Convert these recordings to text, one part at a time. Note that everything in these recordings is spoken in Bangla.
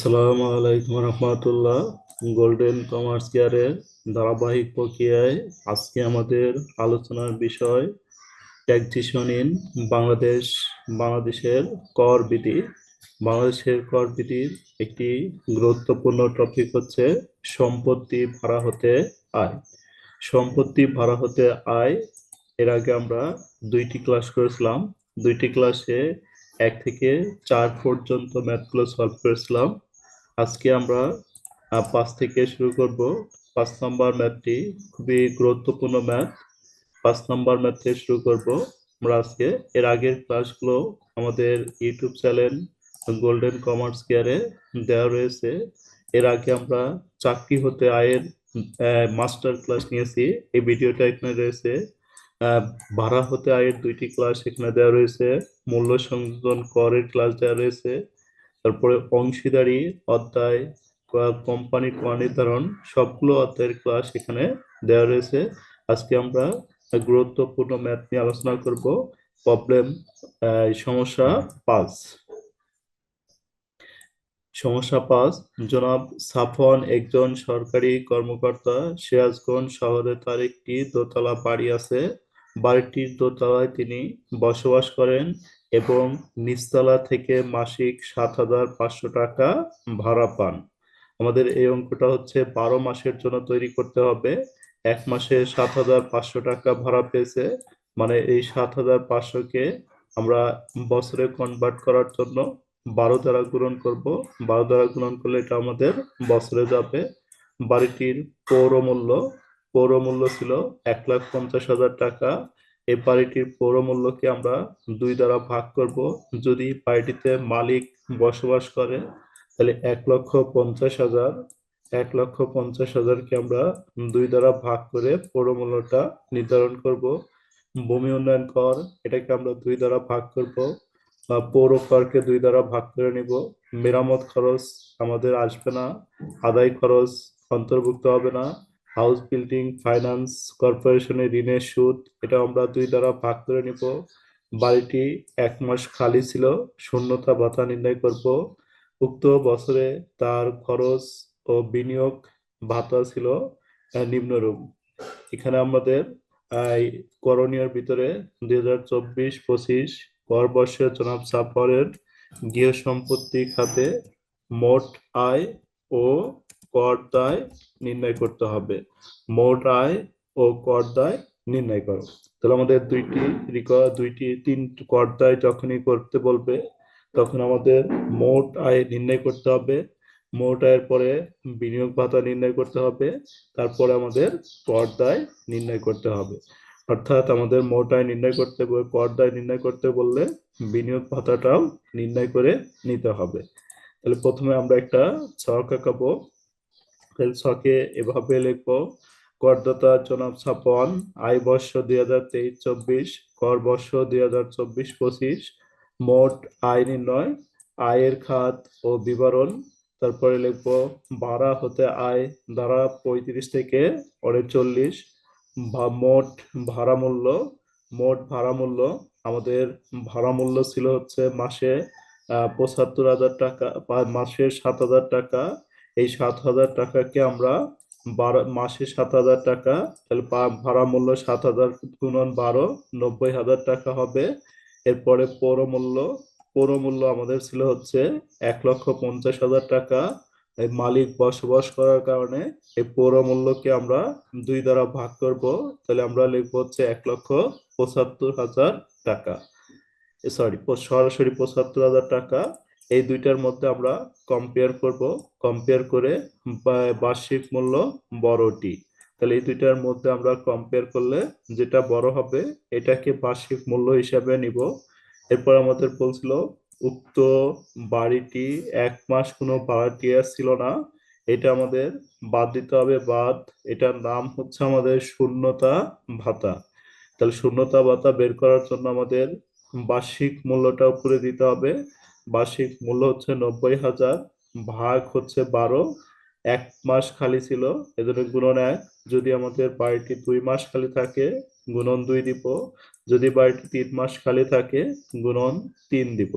আসসালামু আলাইকুম রহমতুল্লাহ। গোল্ডেন কমার্স কেয়ারের ধারাবাহিক প্রক্রিয়ায় আজকে আমাদের আলোচনার বিষয় ট্যাক্সেশন ইন বাংলাদেশ, বাংলাদেশের কর বিধি। বাংলাদেশের কর বিধির একটি গুরুত্বপূর্ণ টপিক হচ্ছে সম্পত্তি ভাড়া হতে আয়। সম্পত্তি ভাড়া হতে আয়, এর আগে আমরা দুইটি ক্লাস করেছিলাম। দুইটি ক্লাসে এক থেকে চার পর্যন্ত ম্যাথগুলো সলভ করেছিলাম। আজকে আমরা পাঁচ থেকে শুরু করব। পাঁচ নম্বর ম্যাথটি খুবই গুরুত্বপূর্ণ ম্যাথ পাঁচ নম্বর ম্যাথ থেকে শুরু করব আমরা আজকে। এর আগের ক্লাসগুলো আমাদের ইউটিউব চ্যানেল গোল্ডেন কমার্স কেয়ারে দেওয়া রয়েছে। এর আগে আমরা চাকরি হতে আয়ের মাস্টার ক্লাস নিয়েছি। এই ভিডিওটা এখানে রয়েছে। ভাড়া হতে আয়ের দুইটি ক্লাস এখানে দেওয়া রয়েছে। মূল্য সংযোজন করের ক্লাস দেওয়া রয়েছে। তারপরে অংশীদারি, অধ্যায় কোম্পানি কর নির্ধারণ, সবগুলো অধ্যায়ের ক্লাস এখানে দেওয়া রয়েছে। আজকে আমরা গুরুত্বপূর্ণ ম্যাথ নিয়ে আলোচনা করব। প্রবলেম সমস্যা পাঁচ। সমস্যা পাঁচ, জনাব সাফন একজন সরকারি কর্মকর্তা, সিরাজগঞ্জ শহরে তার একটি দোতলা বাড়ি আছে। বাড়িটির দোতলায় তিনি বসবাস করেন। এবং নিচতলা থেকে মাসিক সাত হাজার পাঁচশো টাকা ভাড়া পান। আমাদের এই অঙ্কটা হচ্ছে বারো মাসের জন্য তৈরি করতে হবে। এক মাসে সাত হাজার পাঁচশো টাকা ভাড়া পেয়েছে। মানে এই সাত হাজার পাঁচশোকে আমরা বছরে কনভার্ট করার জন্য বারো দ্বারা গুণন করব। বারো দ্বারা গুণন করলে এটা আমাদের বছরে যাবে। বাড়িটির পৌরমূল্য পৌরমূল্য ছিল এক লাখ পঞ্চাশ হাজার টাকা। এই বাড়িটির পৌর মূল্যকে আমরা দুই দ্বারা ভাগ করব। যদি বাড়িটিতে মালিক বসবাস করে, তাহলে এক লক্ষ পঞ্চাশ হাজার, এক লক্ষ পঞ্চাশ হাজারকে আমরা দুই দ্বারা ভাগ করে পৌর মূল্যটা নির্ধারণ করব। ভূমি উন্নয়ন কর, এটাকে আমরা দুই দ্বারা ভাগ করব। পৌর করকে দুই দ্বারা ভাগ করে নিব। মেরামত খরচ আমাদের আসবে না, আদায় খরচ অন্তর্ভুক্ত হবে না। হাউস বিল্ডিং, ফাইন্যান্স, কর্পোরেশনের ঋণের সুদ, এটা আমরা দুই দ্বারা ভাগ করে নিব। বাড়িটি এক মাস খালি ছিল, শূন্যতা ভাতা নির্ণয় করব। উক্ত বছরে তার খরচ ও বিনিয়োগ ভাতা ছিল নিম্নরূপ এখানে আমাদের করণীয়র ভিতরে দুই হাজার চব্বিশ পঁচিশ কর বর্ষে জনাব সাফরের গৃহ সম্পত্তি খাতে মোট আয় ও কর দায় নির্ণয় করতে হবে। মোট আয় ও কর দায় নির্ণয় করো। তাহলে আমাদের দুইটি দুইটি, তিন কর দায় যখনই করতে বলবে, তখন আমাদের মোট আয় নির্ণয় করতে হবে। মোট আয়ের পরে বিনিয়োগ ভাতা নির্ণয় করতে হবে। তারপরে আমাদের কর দায় নির্ণয় করতে হবে। অর্থাৎ আমাদের মোট আয় নির্ণয় করতে বলে, কর দায় নির্ণয় করতে বললে বিনিয়োগ ভাতাটাও নির্ণয় করে নিতে হবে। তাহলে প্রথমে আমরা একটা ছক আঁকাবো ছকে এভাবে লিখব করদাতা জনাব ছাপন আয় বর্ষ দুই হাজার তেইশ চব্বিশ, কর বর্ষ দুই হাজার চব্বিশ পঁচিশ, মোট আয় নির্ণয়, আয়ের খাত ও বিবরণ, তারপরে লিখব ভাড়া হতে আয় দ্বারা পঁয়ত্রিশ থেকে উনচল্লিশ বা মোট ভাড়া মূল্য, মোট ভাড়া মূল্য, আমাদের ভাড়া মূল্য ছিল হচ্ছে মাসে পঁচাত্তর হাজার টাকা মাসে সাত হাজার টাকা এই সাত হাজার টাকাকে আমরা বারো, মাসে সাত হাজার টাকা, তাহলে ভাড়া মূল্য সাত হাজার গুণন বারো, নব্বই হাজার টাকা হবে। এরপরে পৌর মূল্য মূল্য আমাদের ছিল হচ্ছে এক লক্ষ পঞ্চাশ হাজার টাকা। এই মালিক বসবাস করার কারণে এই পৌর মূল্যকে আমরা দুই দ্বারা ভাগ করব, তাহলে আমরা লিখব হচ্ছে এক লক্ষ পঁচাত্তর হাজার টাকা। সরি সরাসরি পঁচাত্তর হাজার টাকা। এই দুইটার মধ্যে আমরা কম্পেয়ার করব। কম্পেয়ার করে বার্ষিক মূল্য বড়টি। তাহলে এই দুইটার মধ্যে আমরা কম্পেয়ার করলে যেটা বড় হবে, এটাকে বার্ষিক মূল্য হিসাবে নিব। এরপর আমাদের বলছিল উক্ত বাড়িটি এক মাস কোনো ভাড়াটিয়া ছিল না। এটা আমাদের বাদ দিতে হবে, বাদ। এটার নাম হচ্ছে আমাদের শূন্যতা ভাতা। তাহলে শূন্যতা ভাতা বের করার জন্য আমাদের বার্ষিক মূল্যটা উপরে দিতে হবে। বার্ষিক মূল্য হচ্ছে নব্বই হাজার, ভাগ হচ্ছে বারো। এক মাস খালি ছিল, এজন্য গুণন এক। যদি আমাদের বাড়িটি দুই মাস খালি থাকে, গুণন দুই দিব। যদি বাড়িটি তিন মাস খালি থাকে, গুণন তিন দিব।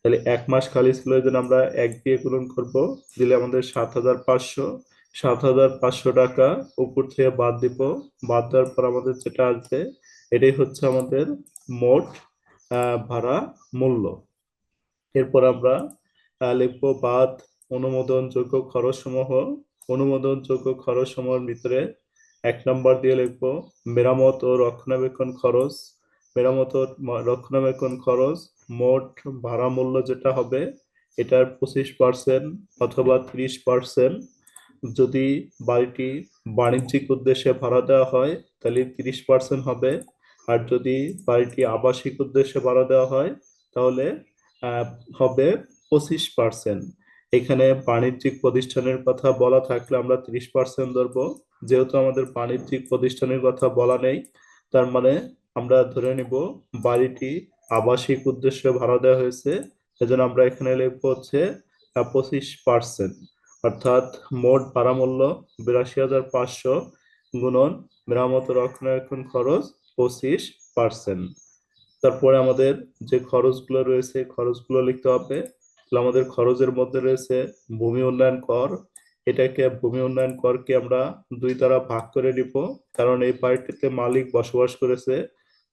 তাহলে এক মাস খালি ছিল এই জন্য আমরা এক দিয়ে গুণন করব। দিলে আমাদের সাত হাজার পাঁচশো। সাত হাজার পাঁচশো টাকা উপর থেকে বাদ দিব। বাদ দেওয়ার পর আমাদের যেটা আসবে, এটাই হচ্ছে আমাদের মোট ভাড়া মূল্য। এরপর আমরা লিখব বাদ অনুমোদনযোগ্য খরচ সমূহ অনুমোদনযোগ্য খরচ সমূহের ভিতরে এক নম্বর দিয়ে লিখব মেরামত ও রক্ষণাবেক্ষণ খরচ। মেরামত রক্ষণাবেক্ষণ খরচ মোট ভাড়া মূল্য যেটা হবে, এটার পঁচিশ পার্সেন্ট অথবা ত্রিশ পার্সেন্ট। যদি বাড়িটি বাণিজ্যিক উদ্দেশ্যে ভাড়া দেওয়া হয়, তাহলে তিরিশ পার্সেন্ট হবে। আর যদি বাড়িটি আবাসিক উদ্দেশ্যে ভাড়া দেওয়া হয়, তাহলে হবে পঁচিশ পার্সেন্ট এখানে বাণিজ্যিক প্রতিষ্ঠানের কথা বলা থাকলে আমরা ত্রিশ পার্সেন্ট ধরবো। যেহেতু আমাদের বাণিজ্যিক প্রতিষ্ঠানের কথা বলা নেই, তার মানে আমরা ধরে নিব বাড়িটি আবাসিক উদ্দেশ্যে ভাড়া দেওয়া হয়েছে। এজন্য আমরা এখানে লিখব হচ্ছে পঁচিশ পার্সেন্ট অর্থাৎ মোট ভাড়া মূল্য বিরাশি হাজার পাঁচশো গুণন মেরামত রক্ষণাবেক্ষণ খরচ পঁচিশ পার্সেন্ট তারপরে আমাদের যে খরচগুলো রয়েছে, খরচগুলো লিখতে হবে। তাহলে আমাদের খরচের মধ্যে রয়েছে ভূমি উন্নয়ন কর। এটাকে ভূমি উন্নয়ন করকে আমরা দুই দ্বারা ভাগ করে নিব। কারণ এই বাড়িটিতে মালিক বসবাস করেছে,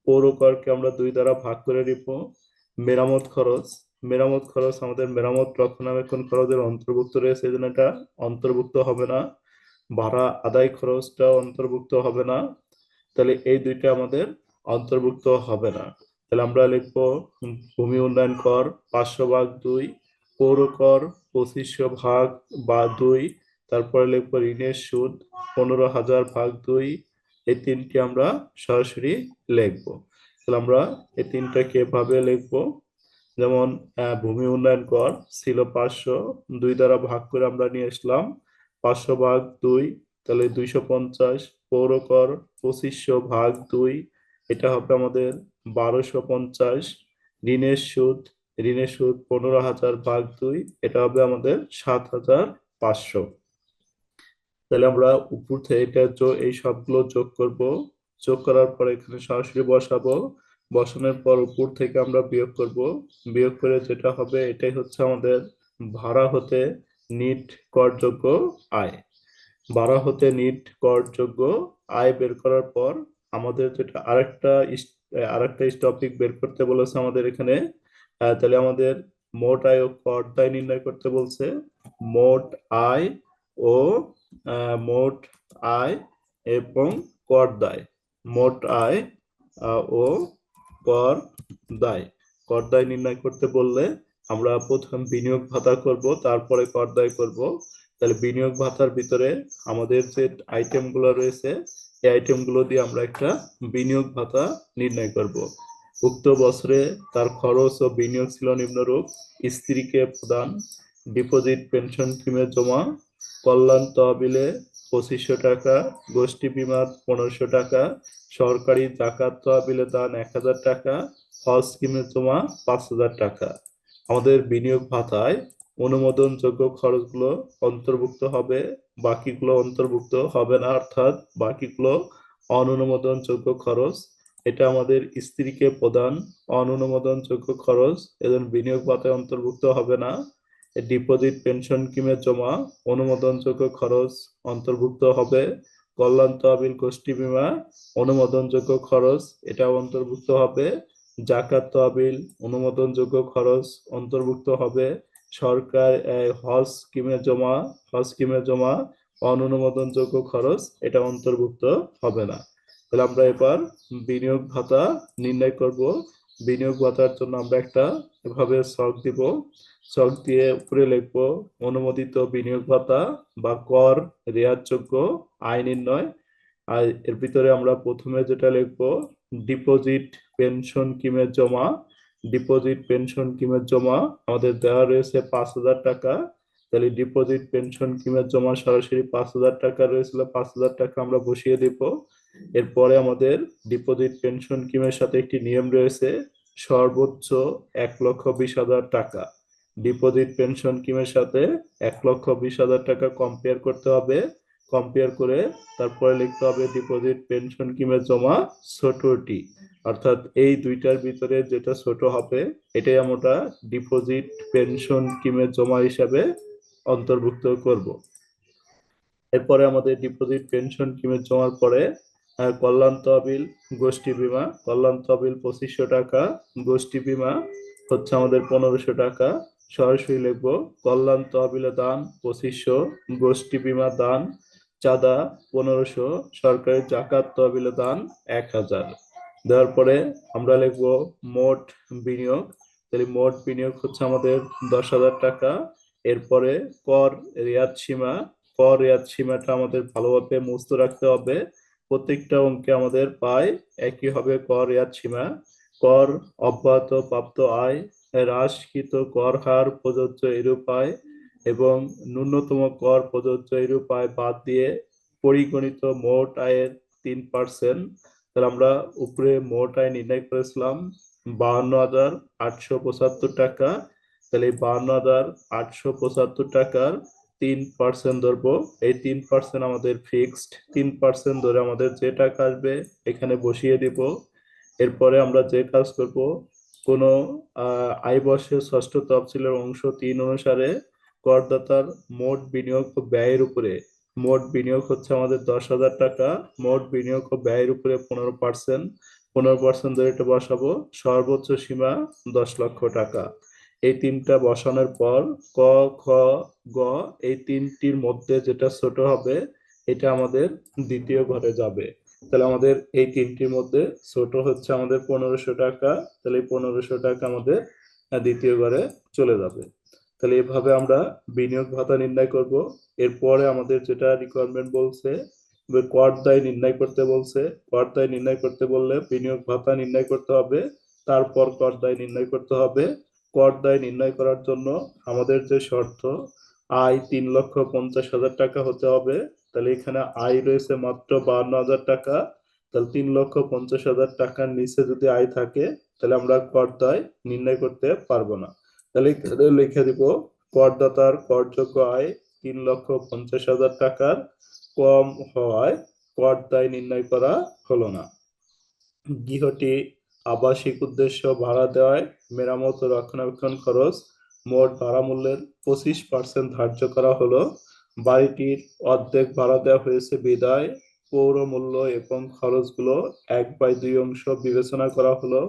পৌর করকে আমরা দুই দ্বারা ভাগ করে নিব। মেরামত খরচ মেরামত খরচ আমাদের মেরামত রক্ষণাবেক্ষণ খরচের অন্তর্ভুক্ত রয়েছে এই এটা অন্তর্ভুক্ত হবে না। ভাড়া আদায় খরচটাও অন্তর্ভুক্ত হবে না। তাহলে এই দুইটা আমাদের অন্তর্ভুক্ত হবে না। তাহলে আমরা লিখব ভূমি উন্নয়ন কর পাঁচশো ভাগ দুই, পৌর কর পঁচিশশো ভাগ বা দুই, তারপরে লিখব ঋণের সুদ পনেরো হাজার ভাগ দুই। এই তিনটি আমরা সরাসরি লিখব। তাহলে আমরা এই তিনটাকে এভাবে লিখব? যেমন ভূমি উন্নয়ন কর ছিল পাঁচশো, দুই দ্বারা ভাগ করে আমরা নিয়ে আসলাম পাঁচশো ভাগ দুই, তাহলে দুইশো পঞ্চাশ, পৌর কর পঁচিশশো ভাগ দুই, এটা হবে আমাদের বারোশো পঞ্চাশ, ঋণের সুদ ঋণের সুদ পনেরো হাজার ভাগ দুই, এটা হবে আমাদের সাত হাজার পাঁচশো। তাহলে আমরা উপর থেকে এটা এই সবগুলো যোগ করব, যোগ করার পর এখানে সরাসরি বসাবো। বসানোর পর উপর থেকে আমরা বিয়োগ করব। বিয়োগ করে যেটা হবে, এটাই হচ্ছে আমাদের ভাড়া হতে নিট করযোগ্য আয়। ভাড়া হতে নিট করযোগ্য আয় বের করার পর আমাদের যেটা আরেকটা আরেকটা টপিক বের করতে বলেছে আমাদের এখানে। তাহলে আমাদের মোট আয় ও কর দায় নির্ণয় করতে বলছে। মোট আয় ও মোট আয় এবং কর দায়। মোট আয় ও কর দায়। কর দায় নির্ণয় করতে বললে আমরা প্রথম বিনিয়োগ ভাতা করব, তারপরে কর দায় করব। তাহলে বিনিয়োগ ভাতার ভিতরে আমাদের যে আইটেমগুলো রয়েছে এই আইটেমগুলো দিয়ে আমরা একটা বিনিয়োগ ভাতা নির্ণয় করব। উক্ত বছরে তার খরচ ও বিনিয়োগ ছিল নিম্নরূপ। স্ত্রীকে প্রদান ডিপোজিট পেনশন স্কিমে জমা, কল্যাণ তহবিলে পঁচিশশো টাকা, গোষ্ঠী বিমা পনেরোশো টাকা, সরকারি জাকাত তহবিলে দান এক হাজার টাকা, হজ স্কিমে জমা পাঁচ হাজার টাকা। আমাদের বিনিয়োগ ভাতায় অনুমোদনযোগ্য খরচগুলো অন্তর্ভুক্ত হবে, বাকিগুলো অন্তর্ভুক্ত হবে না, অর্থাৎ বাকিগুলো অননুমোদনযোগ্য খরচ। এটা আমাদের স্ত্রীকে প্রদান। অননুমোদনযোগ্য খরচ, এজন বিনিয়োগ ভাতায় অন্তর্ভুক্ত হবে না। ডিপোজিট, পেনশন স্কিমে জমা, অনুমোদনযোগ্য খরচ অন্তর্ভুক্ত হবে। কল্যাণ তহবিল, গোষ্ঠী বীমা, অনুমোদনযোগ্য খরচ, এটাও অন্তর্ভুক্ত হবে। জাকাত তহবিল, অনুমোদনযোগ্য খরচ অন্তর্ভুক্ত হবে। সরকার হজ স্কিমে জমা, হজ স্কিমে জমা অননুমোদনযোগ্য খরচ, এটা অন্তর্ভুক্ত হবে না। তাহলে আমরা এবার বিনিয়োগ ভাতা নির্ণয় করব। বিনিয়োগ ভাতার জন্য আমরা একটা এভাবে ছক দিব। ছক দিয়ে উপরে লিখব, অনুমোদিত বিনিয়োগ ভাতা বা কর রেয়াতযোগ্য আয় নির্ণয়। আর এর ভিতরে আমরা প্রথমে যেটা লিখব, ডিপোজিট, পেনশন স্কিমের জমা ডিপোজিট পেনশন স্কিমের জমা, আমাদের দেওয়া রয়েছে পাঁচ হাজার টাকা। তাহলে ডিপোজিট পেনশন স্কিমের জমা সরাসরি পাঁচ হাজার টাকা রয়েছিল, পাঁচ হাজার টাকা আমরা বসিয়ে দিব। এরপরে আমাদের ডিপোজিট পেনশন স্কিমের সাথে একটি নিয়ম রয়েছে, সর্বোচ্চ এক লক্ষ বিশ হাজার টাকা। ডিপোজিট পেনশন স্কিমের সাথে এক লক্ষ বিশ হাজার টাকা কম্পেয়ার করতে হবে। কম্পেয়ার করে তারপরে লিখতে হবে ডিপোজিট পেনশন কিংবা জমা ছোটটি। অর্থাৎ এই দুইটার ভিতরে যেটা ছোট হবে, এটাই আমরা ডিপোজিট পেনশন কিংবা জমা হিসাবে অন্তর্ভুক্ত করব। এরপরে আমাদের ডিপোজিট পেনশন কিংবা জমার পরে কল্যাণ তহবিল, গোষ্ঠী বীমা। কল্যাণ তহবিল পঁচিশশো টাকা, গোষ্ঠী বীমা হচ্ছে আমাদের পনেরোশো টাকা। সরাসরি লিখব, কল্যাণ তহবিলে দান পঁচিশশো, গোষ্ঠী বীমা দান চাঁদা পনেরোশো সরকারি জাকাত তহবিলে দান এক হাজার দেওয়ার পরে আমরা লিখব মোট বিনিয়োগ। তাহলে মোট বিনিয়োগ হচ্ছে আমাদের দশ হাজার টাকা। এরপরে কর রেয়াত সীমা। কর রেয়াত সীমাটা আমাদের ভালোভাবে মুস্ত রাখতে হবে। প্রত্যেকটা অঙ্কে আমাদের পায় একই হবে কর রেয়াত সীমা। কর অব্যাহত প্রাপ্ত আয়, হ্রাসকৃত কর হার প্রযোজ্য এরূপ আয়। এবং ন্যূনতম কর প্রযোজ্য আয় বাদ দিয়ে পরিগণিত মোট আয়ের তিন পার্সেন্ট তাহলে আমরা উপরে মোট আয় নির্ণয় করেছিলাম বাহান্ন হাজার আটশো পঁচাত্তর টাকা, তাহলে বাহান্ন হাজার আটশো পঁচাত্তর টাকার তিন পার্সেন্ট ধরবো। এই তিন পার্সেন্ট আমাদের ফিক্সড তিন পার্সেন্ট ধরে আমাদের যে টাকা আসবে এখানে বসিয়ে দিব। এরপরে আমরা যে কাজ করব, কোনো আয় বর্ষের ষষ্ঠ তফসিলের অংশ তিন অনুসারে করদাতার মোট বিনিয়োগ ও ব্যয়ের উপরে। মোট বিনিয়োগ হচ্ছে আমাদের দশ হাজার টাকা। মোট বিনিয়োগ ও ব্যয়ের উপরে পনেরো পার্সেন্ট। পনেরো পার্সেন্ট ধরে এটা বসাবো। সর্বোচ্চ সীমা দশ লক্ষ টাকা। এই তিনটা বসানোর পর ক, খ, গ এই তিনটির মধ্যে যেটা ছোট হবে, এটা আমাদের দ্বিতীয় ঘরে যাবে। তাহলে আমাদের এই তিনটির মধ্যে ছোট হচ্ছে আমাদের পনেরোশো টাকা। তাহলে পনেরোশো টাকা আমাদের দ্বিতীয় ঘরে চলে যাবে। তাহলে এভাবে আমরা বিনিয়োগ ভাতা নির্ণয় করব। এরপরে আমাদের যেটা রিকোয়ারমেন্ট বলছে কর দায় নির্ণয় করতে বলছে। কর দায় নির্ণয় করতে বললে বিনিয়োগ ভাতা নির্ণয় করতে হবে, তারপর কর দায় নির্ণয় করতে হবে। কর দায় নির্ণয় করার জন্য আমাদের যে শর্ত, আয় তিন লক্ষ পঞ্চাশ হাজার টাকা হতে হবে। তাহলে এখানে আয় রয়েছে মাত্র বান্ন হাজার টাকা। তাহলে তিন লক্ষ পঞ্চাশ হাজার টাকার নিচে যদি আয় থাকে, তাহলে আমরা কর দায় নির্ণয় করতে পারব না। তাহলে লিখে দিব, করদাতার করযোগ্য আয় তিন লক্ষ পঞ্চাশ হাজার টাকার কম হওয়ায় কর দায় নির্ণয় করা হলো না। গৃহটি আবাসিক উদ্দেশ্য ভাড়া দেওয়ায় মেরামত ও রক্ষণাবেক্ষণ খরচ মোট ভাড়া মূল্যের পঁচিশ পার্সেন্ট ধার্য করা হলো। বাড়িটির অর্ধেক ভাড়া দেওয়া হয়েছে বিদায়, পৌর মূল্য এবং খরচগুলো এক বাই দুই অংশ বিবেচনা করা হলো।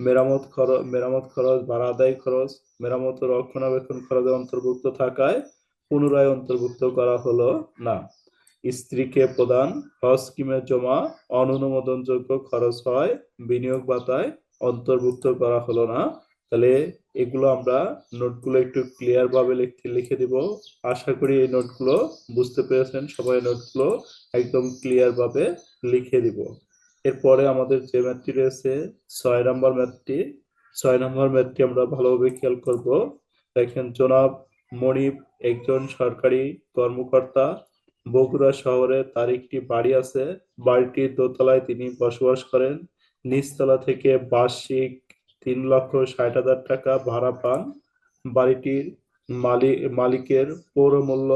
মেরামত খরচ মেরামত খরচ, ভাড়া আদায় খরচ, মেরামত রক্ষণাবেক্ষণ খরচে অন্তর্ভুক্ত থাকায় পুনরায় অন্তর্ভুক্ত করা হলো না। স্ত্রীকে প্রদান, হজ স্কিমের জমা, অনুমোদনযোগ্য খরচ হয়, বিনিয়োগ ভাতায় অন্তর্ভুক্ত করা হলো না। তাহলে এগুলো আমরা নোটগুলো একটু ক্লিয়ার ভাবে লিখে লিখে দিব। আশা করি এই নোটগুলো বুঝতে পেরেছেন। সবাই নোটগুলো একদম ক্লিয়ার ভাবে লিখে দিব। এরপরে আমাদের যে ম্যাথটি রয়েছে, ছয় নম্বর ম্যাথটি, ছয় নম্বর ম্যাথটি আমরা ভালোভাবে খেয়াল করব। দেখেন, জনাব মনিব একজন সরকারি কর্মকর্তা। বগুড়া শহরে তার একটি বাড়ি আছে। বাড়িটির দোতলায় তিনি বসবাস করেন। নিচতলা থেকে বার্ষিক তিন লক্ষ ষাট হাজার টাকা ভাড়া পান। বাড়িটির মালিক মালিকের পৌর মূল্য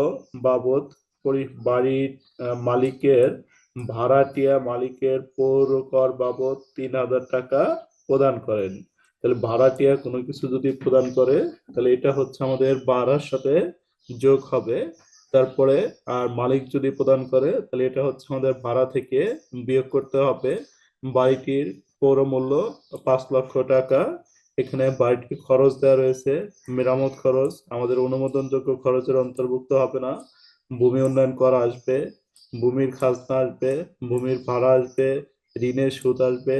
বাবদ বাড়ির মালিকের ভাড়াটিয়া মালিকের পৌর কর বাবদ তিন হাজার টাকা প্রদান করেন। তাহলে ভাড়াটিয়া কোনো কিছু যদি প্রদান করে, তাহলে এটা হচ্ছে আমাদের ভাড়ার সাথে যোগ হবে। তারপরে আর মালিক যদি প্রদান করে, তাহলে এটা হচ্ছে আমাদের ভাড়া থেকে বিয়োগ করতে হবে। বাড়িটির পৌর মূল্য পাঁচ লক্ষ টাকা। এখানে বাড়িটির খরচ দেওয়া রয়েছে। মেরামত খরচ, আমাদের অনুমোদনযোগ্য খরচের অন্তর্ভুক্ত হবে না। ভূমি উন্নয়ন করা আসবে। ভূমির খাজনা আসবে ভূমির ভাড়া আসবে, ঋণের সুদ আসবে,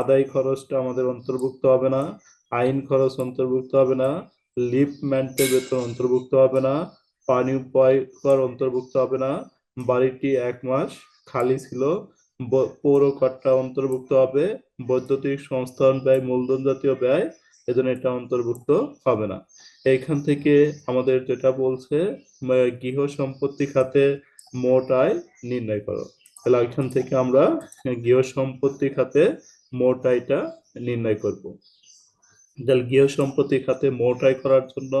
আদায় খরচটা আমাদের অন্তর্ভুক্ত হবে না, আইন খরচ অন্তর্ভুক্ত হবে না লিফটম্যান্টের বেতন অন্তর্ভুক্ত হবে না, পানি উপায় কর অন্তর্ভুক্ত হবে না, বাড়িটি এক মাস খালি ছিল পৌর করটা অন্তর্ভুক্ত হবে, বৈদ্যুতিক সংস্থান ব্যয়, মূলধন জাতীয় ব্যয়, এজন্য এটা অন্তর্ভুক্ত হবে না। এইখান থেকে আমাদের যেটা বলছে গৃহ সম্পত্তি খাতে মোট আয় নির্ণয় করো। তাহলে এখান থেকে আমরা গৃহ সম্পত্তি খাতে মোট আয়টা নির্ণয় করব। তাহলে গৃহ সম্পত্তি খাতে মোট আয় করার জন্য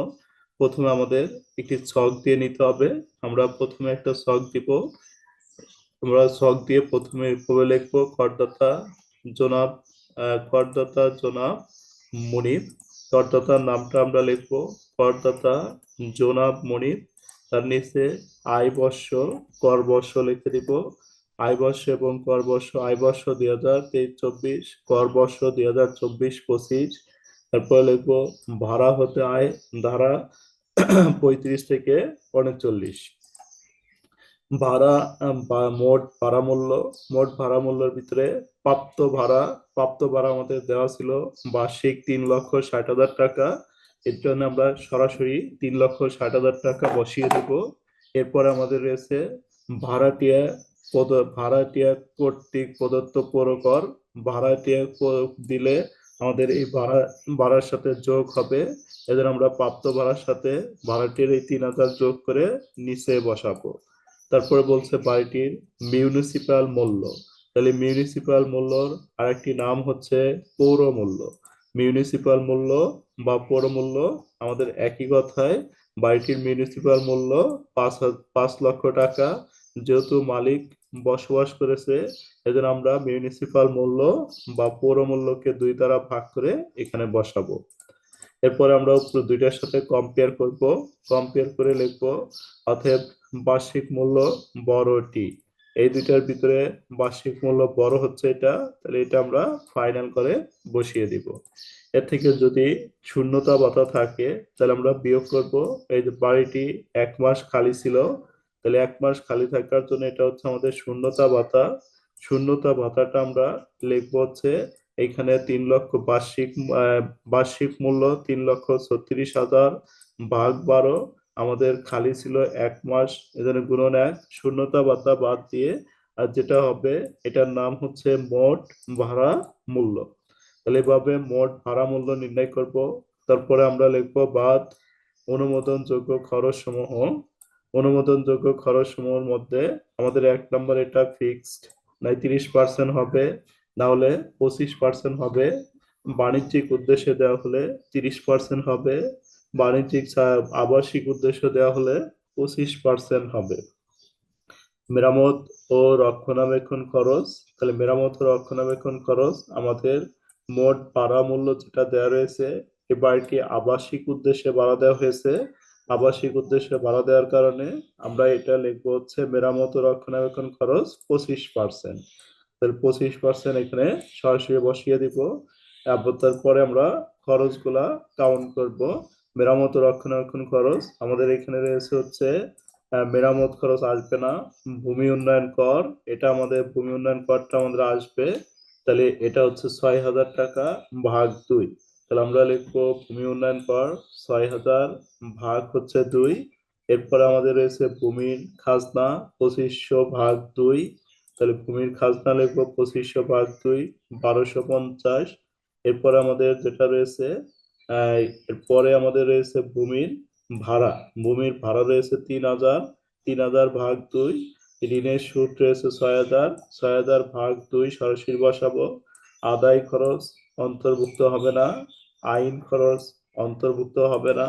প্রথমে আমাদের একটি ছক দিয়ে নিতে হবে। আমরা প্রথমে একটা ছক দিব। আমরা ছক দিয়ে প্রথমে এভাবে লিখব? করদাতা জনাব করদাতা জনাব মুনিফ করদাতার নামটা আমরা লিখব। করদাতা জনাব মুনিফ তার নিচে আয় বর্ষ, কর বর্ষ লিখে দিব। আয় বর্ষ এবং কর বর্ষ, আয় বর্ষ দুই হাজার তেইশ চব্বিশ, কর বর্ষ দুই হাজার চব্বিশ পঁচিশ। তারপরে লিখব ভাড়া হতে আয়, ধারা পঁয়ত্রিশ থেকে উনচল্লিশ। ভাড়া মোট ভাড়া মূল্য, মোট ভাড়া মূল্যের ভিতরে প্রাপ্ত ভাড়া প্রাপ্ত ভাড়া আমাদের দেওয়া ছিল বার্ষিক তিন লক্ষ ষাট হাজার টাকা। এর জন্য আমরা সরাসরি তিন লক্ষ ষাট হাজার টাকা বসিয়ে দেব। এরপর আমাদের রয়েছে ভাড়াটিয়া পদ, ভাড়াটিয়া কর্তৃক প্রদত্ত পরকর। ভাড়াটিয়া দিলে আমাদের এই ভাড়া, ভাড়ার সাথে যোগ হবে। এদের আমরা প্রাপ্ত ভাড়ার সাথে ভাড়াটির এই তিন হাজার যোগ করে নিচে বসাবো। তারপরে বলছে বাড়িটির মিউনিসিপাল মূল্য। তাহলে মিউনিসিপাল মূল্যর আরেকটি নাম হচ্ছে পৌর মূল্য। মিউনিসিপাল মূল্য বা পৌর মূল্য আমাদের একই কথায় বাড়িটির মিউনিসিপাল মূল্য পাঁচ পাঁচ লক্ষ টাকা। যেহেতু মালিক বসবাস করেছে, এজন্য আমরা মিউনিসিপাল মূল্য বা পৌর মূল্যকে দুই দ্বারা ভাগ করে এখানে বসাবো। এরপরে আমরা দুইটার সাথে কম্পেয়ার করব। কম্পেয়ার করে লিখব, অতএব বার্ষিক মূল্য বড়টি। এই দুইটার ভিতরে বার্ষিক মূল্য বড় হচ্ছে এটা, তাহলে এটা আমরা ফাইনাল করে বসিয়ে দিব। এর থেকে যদি শূন্যতা বাতা থাকে, তাহলে আমরা বিয়োগ করব। এই যে বাড়িটি এক মাস খালি ছিল, তাহলে এক মাস খালি থাকার জন্য এটা হচ্ছে আমাদের শূন্যতা ভাতা শূন্যতা ভাতাটা আমরা লিখব হচ্ছে এখানে তিন লক্ষ বার্ষিক বার্ষিক মূল্য তিন লক্ষ ছত্রিশ হাজার ভাগ বারো। আমাদের খালি ছিল এক মাস। এখানে গুণন এক শূন্যতা ভাতা বাদ দিয়ে আর যেটা হবে, এটার নাম হচ্ছে মোট ভাড়া মূল্য। তাহলে এভাবে মোট ভাড়া মূল্য নির্ণয় করব। তারপরে আমরা লিখব বাদ অনুমোদনযোগ্য খরচ সমূহ অনুমোদনযোগ্য খরচ সমূহের মধ্যে আমাদের এক নম্বর এটা ফিক্সড নাই তিরিশ পার্সেন্ট হবে। না হলে পঁচিশ পার্সেন্ট হবে। বাণিজ্যিক উদ্দেশ্যে দেওয়া হলে তিরিশ পার্সেন্ট হবে। বাণিজ্যিক আবাসিক উদ্দেশ্য দেওয়া হলে পঁচিশ পার্সেন্ট হবে। মেরামত ও রক্ষণাবেক্ষণ খরচ, তাহলে মেরামত ও রক্ষণাবেক্ষণ খরচ আমাদের মোট ভাড়া মূল্য যেটা দেওয়া রয়েছে এই বাড়িটি আবাসিক উদ্দেশ্যে ভাড়া দেওয়া হয়েছে? আবাসিক উদ্দেশ্যে ভাড়া দেওয়ার কারণে আমরা এটা লিখব হচ্ছে মেরামত ও রক্ষণাবেক্ষণ খরচ পঁচিশ পার্সেন্ট তাহলে পঁচিশ পার্সেন্ট এখানে সরাসরি বসিয়ে দিব তারপরে আমরা খরচগুলা কাউন্ট করব। মেরামত রক্ষণাবেক্ষণ খরচ। আমাদের এখানে রয়েছে হচ্ছে মেরামত খরচ আসবে না। ভূমি উন্নয়ন কর, এটা আমাদের ভূমি উন্নয়ন করটা আমাদের আসবে। তাহলে এটা হচ্ছে ছয় হাজার টাকা ভাগ দুই। তাহলে আমরা লিখব ভূমি উন্নয়ন কর ছয় হাজার ভাগ হচ্ছে দুই। এরপরে আমাদের রয়েছে ভূমির খাজনা পঁচিশশো ভাগ দুই। তাহলে ভূমির খাজনা লিখব পঁচিশশো ভাগ দুই, বারোশো পঞ্চাশ। এরপরে আমাদের যেটা রয়েছে এরপরে আমাদের রয়েছে ভূমির ভাড়া। ভূমির ভাড়া রয়েছে তিন হাজার তিন হাজার ভাগ দুই, ঋণের সুদ রয়েছে ছয় হাজার ছয় হাজার ভাগ দুই সরাসরি বসাবো। আদায় খরচ অন্তর্ভুক্ত হবে না, আইন খরচ অন্তর্ভুক্ত হবে না।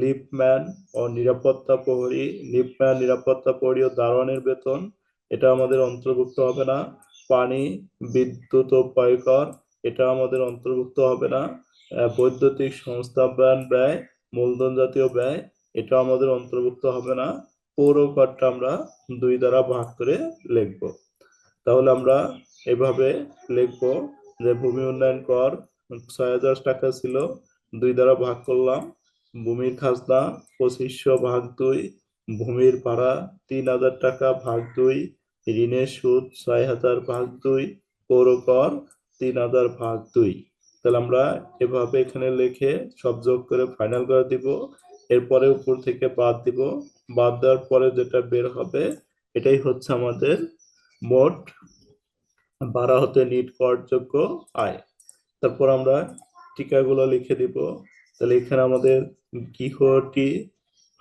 লিফম্যান ও নিরাপত্তা প্রহরী লিফম্যান নিরাপত্তা প্রহরী ও দারোয়ানের বেতন, এটা আমাদের অন্তর্ভুক্ত হবে না। পানি, বিদ্যুৎ ও পয়কর এটা আমাদের অন্তর্ভুক্ত হবে না। বৈদ্যুতিক সংস্থাপন ব্যয়, মূলধন জাতীয় ব্যয়, এটা আমাদের অন্তর্ভুক্ত হবে না। পৌর করটা আমরা দুই দ্বারা ভাগ করে লিখব। তাহলে আমরা এভাবে লিখব যে ভূমি উন্নয়ন কর ছয় হাজার টাকা ছিল, দুই দ্বারা ভাগ করলাম। ভূমির খাজনা পঁচিশশো ভাগ দুই, ভূমির ভাড়া তিন হাজার টাকা ভাগ দুই, ঋণের সুদ ছয় হাজার ভাগ দুই, পৌর কর তিন হাজার ভাগ দুই। তাহলে আমরা এভাবে এখানে লিখে সব যোগ করে ফাইনাল করে দিব। এরপরে উপর থেকে বাদ দিব। বাদ দেওয়ার পরে যেটা বের হবে, এটাই হচ্ছে আমাদের মোট ভাড়া হতে নিট করযোগ্য আয়। তারপর আমরা টিকাগুলো লিখে দিব। তাহলে এখানে আমাদের গৃহটি,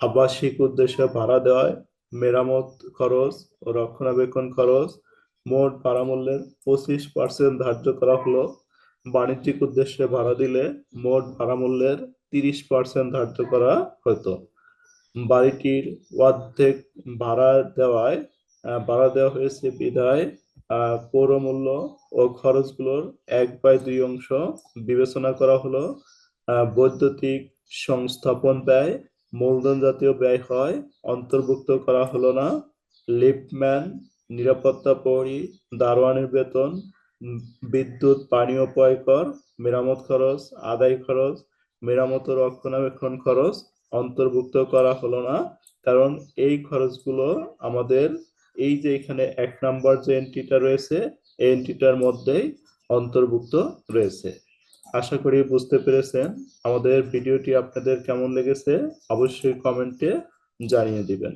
আবাসিক উদ্দেশ্যে ভাড়া দেওয়ায়, মেরামত খরচ ও রক্ষণাবেক্ষণ খরচ মোট ভাড়া মূল্যের পঁচিশ পার্সেন্ট ধার্য করা হলো। বাণিজ্যিক উদ্দেশ্যে ভাড়া দিলে মোট ভাড়া মূল্যের তিরিশ পার্সেন্ট ধার্য করা হতো। বাড়িটির অর্ধেক ভাড়া দেওয়ায় ভাড়া দেওয়া হয়েছে বিধায় পৌরমূল্য ও খরচগুলোর এক বাই দুই অংশ বিবেচনা করা হলো। বৈদ্যুতিক সংস্থাপন ব্যয় মূলধন জাতীয় ব্যয় হয়, অন্তর্ভুক্ত করা হলো না। লিফটম্যান, নিরাপত্তা প্রহরী, দারোয়ানের বেতন বিদ্যুৎ, পানীয় ও পয়কর মেরামত খরচ, আদায় খরচ, মেরামত রক্ষণাবেক্ষণ খরচ অন্তর্ভুক্ত করা হলো না। কারণ এই খরচগুলো আমাদের এই যে এখানে এক নাম্বার যে এন্ট্রিটা রয়েছে, এই এন্ট্রিটার মধ্যেই অন্তর্ভুক্ত রয়েছে। আশা করি বুঝতে পেরেছেন আমাদের ভিডিওটি আপনাদের কেমন লেগেছে, অবশ্যই কমেন্টে জানিয়ে দিবেন।